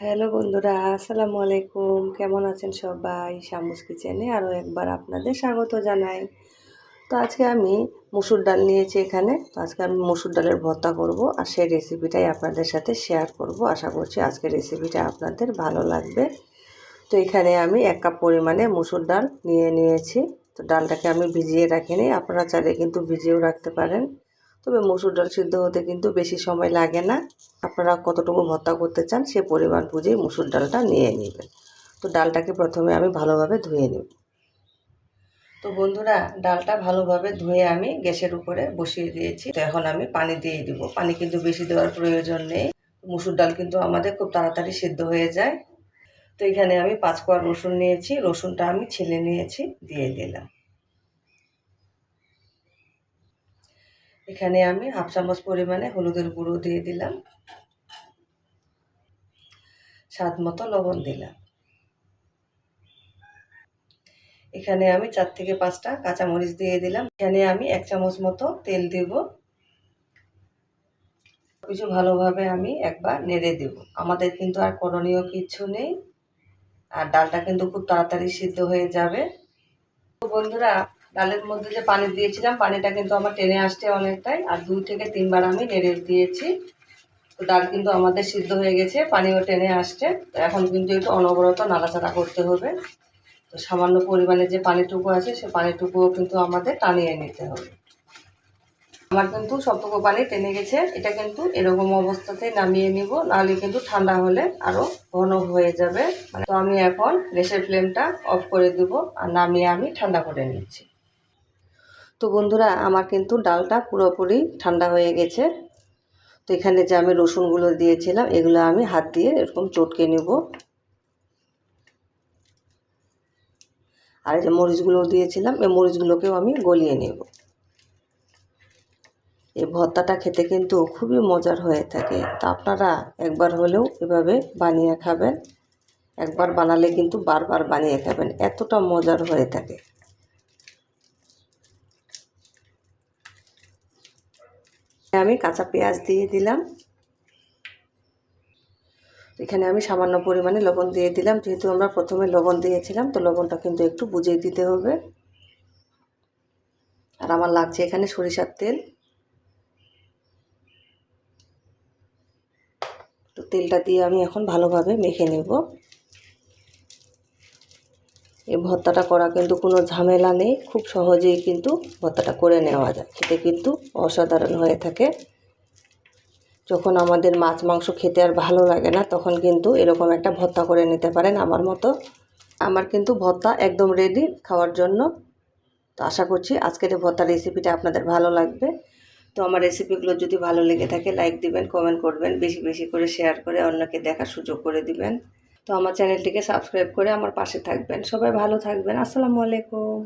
Hello বন্ধুরা, আসসালামু আলাইকুম। কেমন আছেন সবাই? শামুস কিচেনে আরও একবার আপনাদের স্বাগত জানাই। তো আজকে আমি মুসুর ডাল নিয়েছি এখানে। তো আজকে আমি মুসুর ডালের ভর্তা করব আর সেই রেসিপিটাই আপনাদের সাথে শেয়ার করব। আশা করছি আজকের রেসিপিটা আপনাদের ভালো লাগবে। তো এখানে আমি এক কাপ পরিমাণে মুসুর ডাল নিয়ে নিয়েছি। তো ডালটাকে আমি ভিজিয়ে রাখিনি। আপনারা চাইলে কিন্তু ভিজিয়েও রাখতে পারেন। তবে মসুর ডাল সিদ্ধ হতে কিন্তু বেশি সময় লাগে না। আপনারা কতটুকু ভর্তা করতে চান সে পরিমাণ বুঝেই মসুর ডালটা নিয়ে নেবেন। তো ডালটাকে প্রথমে আমি ভালোভাবে ধুয়ে নেব। তো বন্ধুরা, ডালটা ভালোভাবে ধুয়ে আমি গ্যাসের উপরে বসিয়ে দিয়েছি। তো এখন আমি পানি দিয়ে দিব। পানি কিন্তু বেশি দেওয়ার প্রয়োজন নেই। মুসুর ডাল কিন্তু আমাদের খুব তাড়াতাড়ি সিদ্ধ হয়ে যায়। তো এখানে আমি পাঁচ কোয়া রসুন নিয়েছি। রসুনটা আমি ছেলে নিয়েছি, দিয়ে দিলাম। এখানে আমি হাফ চামচ পরিমাণে হলুদের গুঁড়ো দিয়ে দিলাম। স্বাদ মতো লবণ দিলাম। এখানে আমি চার থেকে পাঁচটা কাঁচামরিচ দিয়ে দিলাম। এখানে আমি এক চামচ মতো তেল দেব। কিছু ভালোভাবে আমি একবার নেড়ে দেব। আমাদের কিন্তু আর করণীয় কিছু নেই। আর ডালটা কিন্তু খুব তাড়াতাড়ি সিদ্ধ হয়ে যাবে। বন্ধুরা ডালের মধ্যে যে পানি দিয়েছিলাম, পানিটা কিন্তু আমার টেনে আসছে অনেকটাই। আর দুই থেকে তিনবার আমি নেড়ে দিয়েছি। তো ডাল কিন্তু আমাদের সিদ্ধ হয়ে গেছে, পানিও টেনে আসছে। তো এখন কিন্তু একটু অনবরত নাড়াচাড়া করতে হবে। তো সামান্য পরিমাণে যে পানিটুকু আছে, সে পানিটুকুও কিন্তু আমাদের টানিয়ে নিতে হবে। আমার কিন্তু সবটুকু পানি টেনে গেছে। এটা কিন্তু এরকম অবস্থাতে নামিয়ে নিব, নাহলে কিন্তু ঠান্ডা হলে আরও ঘন হয়ে যাবে। মানে তো আমি এখন গ্যাসের ফ্লেমটা অফ করে দেব, আর নামিয়ে আমি ঠান্ডা করে নিচ্ছি। তো বন্ধুরা, আমার কিন্তু ডালটা পুরোপুরি ঠান্ডা হয়ে গেছে। তো এখানে যে আমি রসুনগুলো দিয়েছিলাম, এগুলো আমি হাত দিয়ে এরকম চটকে নেব। আর যে মরিচগুলো দিয়েছিলাম, এই মরিচগুলোকেও আমি গলিয়ে নেব। এই ভর্তাটা খেতে কিন্তু খুবই মজার হয়ে থাকে। তা আপনারা একবার হলেও এভাবে বানিয়ে খাবেন। একবার বানালে কিন্তু বারবার বানিয়ে খাবেন। এতটা মজার হয়ে থাকে। আমি কাঁচা পেঁয়াজ দিয়ে দিলাম। এখানে আমি সামান্য পরিমাণে লবণ দিয়ে দিলাম। যেহেতু আমরা প্রথমে লবণ দিয়েছিলাম, তো লবণটা কিন্তু একটু বুঝিয়ে দিতে হবে। আর আমার লাগছে এখানে সরিষার তেল। তো তেলটা দিয়ে আমি এখন ভালোভাবে মেখে নেব। এই ভর্তাটা করা কিন্তু কোনো ঝামেলা নেই, খুব সহজেই কিন্তু ভর্তাটা করে নেওয়া যায়। খেতে কিন্তু অসাধারণ হয়ে থাকে। যখন আমাদের মাছ মাংস খেতে আর ভালো লাগে না, তখন কিন্তু এরকম একটা ভর্তা করে নিতে পারেন আমার মতো। আমার কিন্তু ভর্তা একদম রেডি খাওয়ার জন্য। তো আশা করছি আজকের এই ভর্তার রেসিপিটা আপনাদের ভালো লাগবে। তো আমার রেসিপিগুলো যদি ভালো লেগে থাকে লাইক দিবেন কমেন্ট করবেন, বেশি বেশি করে শেয়ার করে অন্যকে দেখার সুযোগ করে দিবেন। তো আমার চ্যানেলটিকে সাবস্ক্রাইব করে আমার পাশে থাকবেন। সবাই ভালো থাকবেন। আসসালামু আলাইকুম।